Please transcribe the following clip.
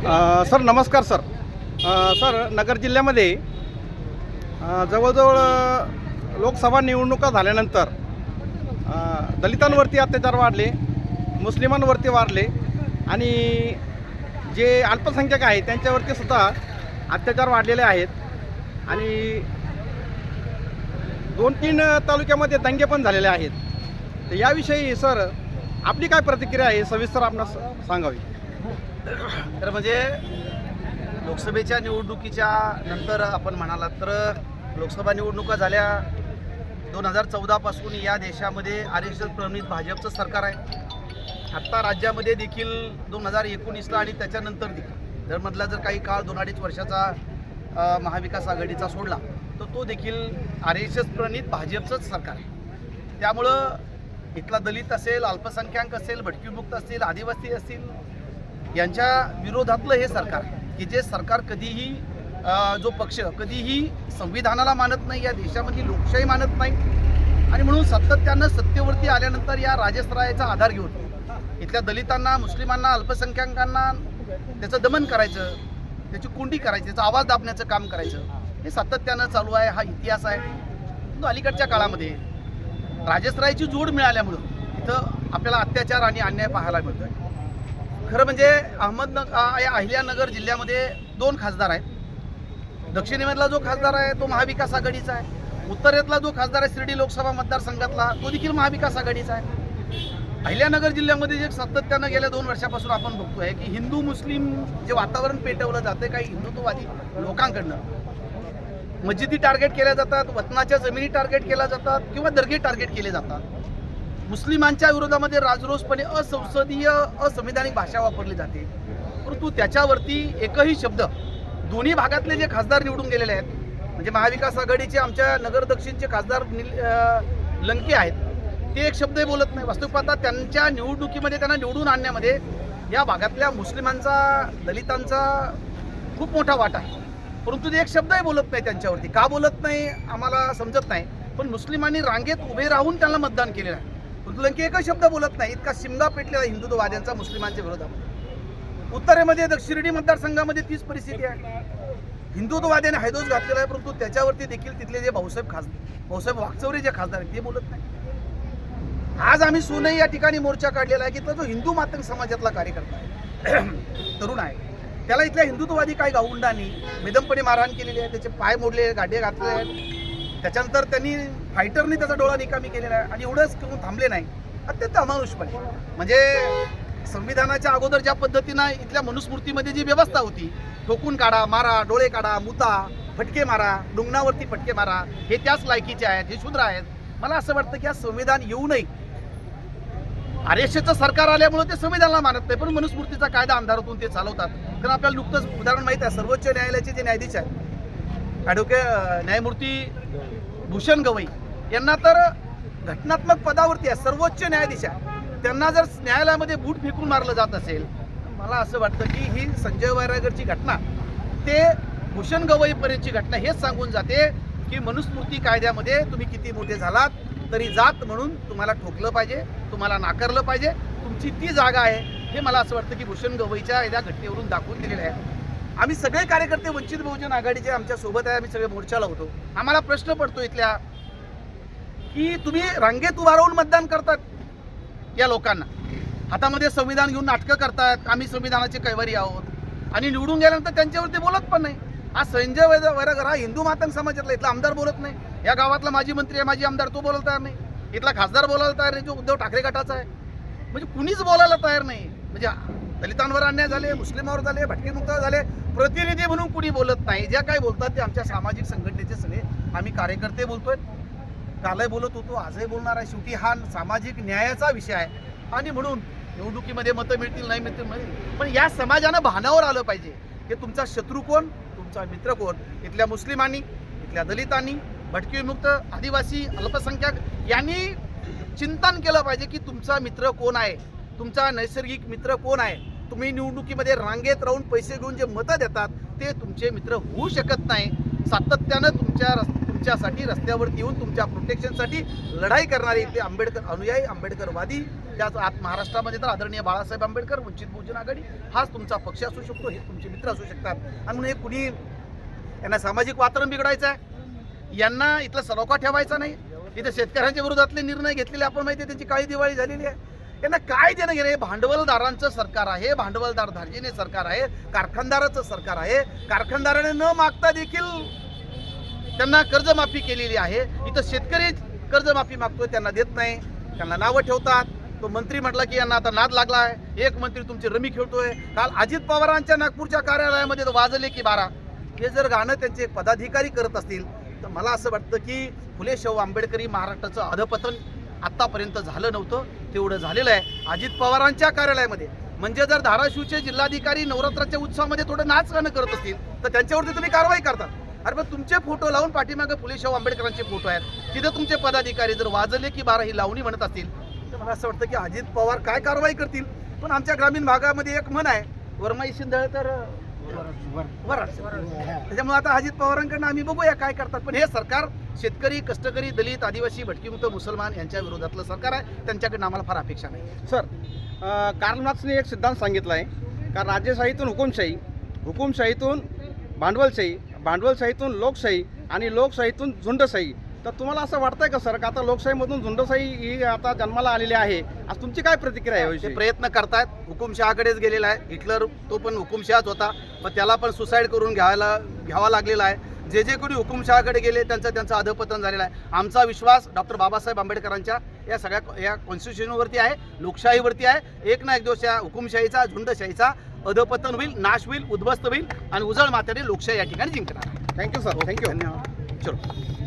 Sir नमस्कार sir. Sir नगर जिल्ह्यामध्ये जवळजवळ लोकसभा निवडणुका झाल्यानंतर दलितांवरती अत्याचार वाढले मुस्लिमांवरती वाढले आणि जे अल्पसंख्याक आहेत त्यांच्यावरती सुद्धा अत्याचार वाढलेले आहेत. आणि दोन तीन तालुक्यामध्ये दंगे पण झालेले आहेत. तर याविषयी सर आपली काय प्रतिक्रिया आहे? सविस्तर आपणास सांगावी. तर म्हणजे लोकसभेच्या निवडणुकीच्या नंतर आपण म्हणालात तर लोकसभा निवडणुका झाल्या दोन हजार चौदापासून या देशामध्ये आर एस एस प्रणित भाजपचं सरकार आहे. आत्ता राज्यामध्ये देखील दोन हजार एकोणीसला आणि त्याच्यानंतर देखील. जर मधला जर काही काळ दोन अडीच वर्षाचा महाविकास आघाडीचा सोडला तर तो देखील आर एस एस प्रणित भाजपचंच सरकार आहे. त्यामुळं इथला दलित असेल अल्पसंख्याक असेल भटकीमुक्त असतील आदिवासी असतील यांच्या विरोधातलं हे सरकार की जे सरकार कधीही जो पक्ष कधीही संविधानाला मानत नाही या देशामध्ये लोकशाही मानत नाही आणि म्हणून सातत्यानं सत्तेवरती आल्यानंतर या राजसरायाचा आधार घेऊन इथल्या दलितांना मुस्लिमांना अल्पसंख्याकांना त्याचं दमन करायचं त्याची कुंडी करायची त्याचा आवाज दाबण्याचं काम करायचं हे सातत्यानं चालू आहे हा इतिहास आहे. परंतु अलीकडच्या काळामध्ये राजसरायाची जोड मिळाल्यामुळं इथं आपल्याला अत्याचार आणि अन्याय पाहायला मिळतो आहे खरं म्हणजे अहमदनगर या अहिल्यानगर जिल्ह्यामध्ये दोन खासदार आहेत. दक्षिणेमधला जो खासदार आहे तो महाविकास आघाडीचा आहे. उत्तरेतला जो खासदार आहे शिर्डी लोकसभा मतदारसंघातला तो देखील महाविकास आघाडीचा आहे. अहिल्यानगर जिल्ह्यामध्ये जे सातत्यानं गेल्या दोन वर्षापासून आपण बघतोय की हिंदू मुस्लिम जे वातावरण पेटवलं जाते काही हिंदुत्ववादी लोकांकडनं मस्जिदी टार्गेट केल्या जातात वतनाच्या जमिनी टार्गेट केल्या जातात किंवा दर्गे टार्गेट केले जातात. मुस्लिमांच्या विरोधामध्ये राजरोसपणे असंसदीय असंविधानिक भाषा वापरली जाते. परंतु त्याच्यावरती एकही शब्द दोन्ही भागातले जे खासदार निवडून गेलेले आहेत म्हणजे महाविकास आघाडीचे आमच्या नगर दक्षिणचे खासदार निल लंके आहेत ते एक शब्दही बोलत नाही. वास्तविक पाहता त्यांच्या निवडणुकीमध्ये त्यांना निवडून आणण्यामध्ये या भागातल्या मुस्लिमांचा दलितांचा खूप मोठा वाटा आहे. परंतु ते एक शब्दही बोलत नाही त्यांच्यावरती. का बोलत नाही आम्हाला समजत नाही. पण मुस्लिमांनी रांगेत उभे राहून त्यांना मतदान केलेलं आहे. परंतु एकच शब्द बोलत नाही. इतका शिमगा पेटलेला हिंदुत्ववाद्यांचा मुस्लिमांच्या विरोधात. उत्तरेमध्ये दक्षिणी शिर्डी मतदारसंघामध्ये तीच परिस्थिती आहे. हिंदुत्ववाद्याने हैदोस घातलेला आहे परंतु त्याच्यावरती देखील तिथले जे भाऊसाहेब खासदार भाऊसाहेब वागचौरे जे खासदार आहेत ते बोलत नाही. आज आम्ही सोनई या ठिकाणी मोर्चा काढलेला आहे की तो जो हिंदू मातंग समाजातला कार्यकर्ता आहे तरुण आहे त्याला इथल्या हिंदुत्ववादी काही गावुंडांनी बेदमपणे मारहाण केलेली आहे त्याचे पाय मोडले गाडे घातले आहेत. त्याच्यानंतर त्यांनी फायटरनी त्याचा डोळा निकामी केलेला आहे आणि एवढंच करून थांबले नाही. अत्यंत अमानुषपणे. म्हणजे संविधानाच्या अगोदर ज्या पद्धतीनं इथल्या मनुस्मृतीमध्ये जी व्यवस्था होती ठोकून काढा मारा डोळे काढा मुता फटके मारा डुंगणावरती फटके मारा हे त्याच लायकीचे आहेत हे शूद्र आहेत. मला असं वाटतं की हा संविधान येऊ नये. आर एस एसचं सरकार आल्यामुळे ते संविधानाला मानत नाही पण मनुस्मृतीचा कायदा अंधारातून ते चालवतात. कारण आपल्याला नुकतंच उदाहरण माहीत आहे सर्वोच्च न्यायालयाचे जे न्यायाधीश आहेत ॲडव्होके न्यायमूर्ती भूषण गवई यांना तर घटनात्मक पदावरती आहे सर्वोच्च न्यायाधीश आहे. त्यांना जर न्यायालयामध्ये बूट फेकून मारलं जात असेल मला असं वाटतं की ही संजय वायरागरची घटना ते भूषण गवईपर्यंतची घटना हेच सांगून जाते की मनुस्मृती कायद्यामध्ये तुम्ही किती मोठे झालात तरी जात म्हणून तुम्हाला ठोकलं पाहिजे तुम्हाला नाकारलं पाहिजे तुमची ती जागा आहे. हे मला असं वाटतं की भूषण गवईच्या या घटनेवरून दाखवून दिलेलं आहे. आम्ही सगळे कार्यकर्ते वंचित बहुजन आघाडीचे आमच्यासोबत आहे आम्ही सगळे मोर्चाला होतो. आम्हाला प्रश्न पडतो इथल्या की तुम्ही रांगेत उभा राहून मतदान करतात या लोकांना. हातामध्ये संविधान घेऊन नाटकं करतात आम्ही संविधानाचे कैवारी आहोत. आणि निवडून गेल्यानंतर त्यांच्यावरती बोलत पण नाही. हा संजय वैद- वैरागर हा हिंदू मातंग समाजातला इथला आमदार बोलत नाही. या गावातला माजी मंत्री आहे माजी आमदार तो बोलायला तयार नाही. इथला खासदार बोलायला तयार नाही जो उद्धव ठाकरे गटाचा आहे. म्हणजे कुणीच बोलायला तयार नाही. म्हणजे दलितांवर अन्याय झाले मुस्लिमावर झाले भटकेमुक्त झाले. प्रतिनिधी म्हणून कुणी बोलत नाही. ज्या काय बोलतात ते आमच्या सामाजिक संघटनेचे सगळे आम्ही कार्यकर्ते बोलतोय. कालही बोलत होतो आजही बोलणार आहे. शेवटी हा सामाजिक न्यायाचा विषय आहे. आणि म्हणून निवडणुकीमध्ये मतं मिळतील नाही मिळतील मिळतील पण या समाजानं भानावर आलं पाहिजे. हे तुमचा शत्रू कोण? तुमचा मित्र कोण? इथल्या मुस्लिमांनी इथल्या दलितांनी भटकीविमुक्त आदिवासी अल्पसंख्याक यांनी चिंतन केलं पाहिजे की तुमचा मित्र कोण आहे? तुमचा नैसर्गिक मित्र कोण आहे? तुम्ही निवडणुकीमध्ये रांगेत राहून पैसे घेऊन जे मतं देतात ते तुमचे मित्र होऊ शकत नाही. सातत्यानं तुमच्या रस- तुमच्यासाठी रस्त्यावरती येऊन तुमच्या प्रोटेक्शनसाठी लढाई करणारे ते आंबेडकर अनुयायी आंबेडकरवादी त्याच आत महाराष्ट्रामध्ये तर आदरणीय बाळासाहेब आंबेडकर वंचित बहुजन आघाडी हाच तुमचा पक्ष असू शकतो हे तुमचे मित्र असू शकतात. आणि म्हणून हे कुणी यांना सामाजिक वातावरण बिघडायचं आहे? यांना इथलं सलोखा ठेवायचा नाही. इथे शेतकऱ्यांच्या विरोधातले निर्णय घेतलेले आपण माहिती आहे त्यांची काळी दिवाळी झालेली आहे. यांना काय देणं घेणं? हे भांडवलदारांचं सरकार आहे भांडवलदार धार्जिने सरकार आहे कारखानदाराचं सरकार आहे. कारखानदाराने न मागता देखील त्यांना कर्जमाफी केलेली आहे. इथं शेतकरी कर्जमाफी मागतोय त्यांना देत नाही. त्यांना नावं ठेवतात. तो मंत्री म्हटला की यांना आता नाद लागला आहे एक मंत्री तुमची रमी खेळतोय. काल अजित पवारांच्या नागपूरच्या कार्यालयामध्ये तर वाजले की बारा. हे जर गाणं त्यांचे पदाधिकारी करत असतील तर मला असं वाटतं की फुले शाहू आंबेडकरी महाराष्ट्राचं अधपतन आत्तापर्यंत झालं नव्हतं. तेवढं झालेलं आहे. अजित पवारांच्या कार्यालयामध्ये. म्हणजे जर धाराशिवचे जिल्हाधिकारी नवरात्राच्या उत्सवामध्ये थोडं नाच गाणं करत असतील तर त्यांच्यावरती तुम्ही कारवाई करतात. अरे मग तुमचे फोटो लावून पाठीमागे फुले शाहू आंबेडकरांचे फोटो आहेत. तिथे तुमचे पदाधिकारी जर वाजले की बारा ही लावणी म्हणत असतील तर मला असं वाटतं की अजित पवार काय कारवाई करतील? पण आमच्या ग्रामीण भागामध्ये एक म्हण आहे वरमाई शिंदळ तर त्याच्यामुळे आता अजित पवारांकडनं आम्ही बघूया काय करतात. पण हे सरकार शेतकरी कष्टकरी दलित आदिवासी भटकीमुक्त मुसलमान यांच्या विरोधातलं सरकार आहे. त्यांच्याकडनं आम्हाला फार अपेक्षा नाही. सर कार्ल मार्क्सने एक सिद्धांत सांगितला आहे कारण राज्यशाहीतून हुकुमशाही हुकुमशाहीतून भांडवलशाही भांडवलशाहीतून लोकशाही आणि लोकशाहीतून झुंडशाही तर तुम्हाला असं वाटतंय का सर का आता लोकशाहीमधून झुंडशाही ही आता जन्माला आलेली आहे? आज तुमची काय प्रतिक्रिया आहे ते? प्रयत्न करतायत. हुकुमशहाकडेच गेलेला आहे. हिटलर तो पण हुकुमशहाच होता. पण त्याला पण सुसाईड करून घ्यायला घ्यावा लागलेला आहे. जे जे कोणी हुकुमशहाकडे गेले त्यांचं त्यांचं अधपतन झालेलं आहे. आमचा विश्वास डॉक्टर बाबासाहेब आंबेडकरांच्या या सगळ्या या कॉन्स्टिट्युशनवरती आहे लोकशाहीवरती आहे. एक ना एक दिवस या हुकुमशाहीचा झुंडशाहीचा अधपतन होईल नाश होईल उद्ध्वस्त होईल आणि उजळ मात्याने लोकशाही या ठिकाणी जिंकणार. थँक्यू सर थँक्यू धन्यवाद. चलो.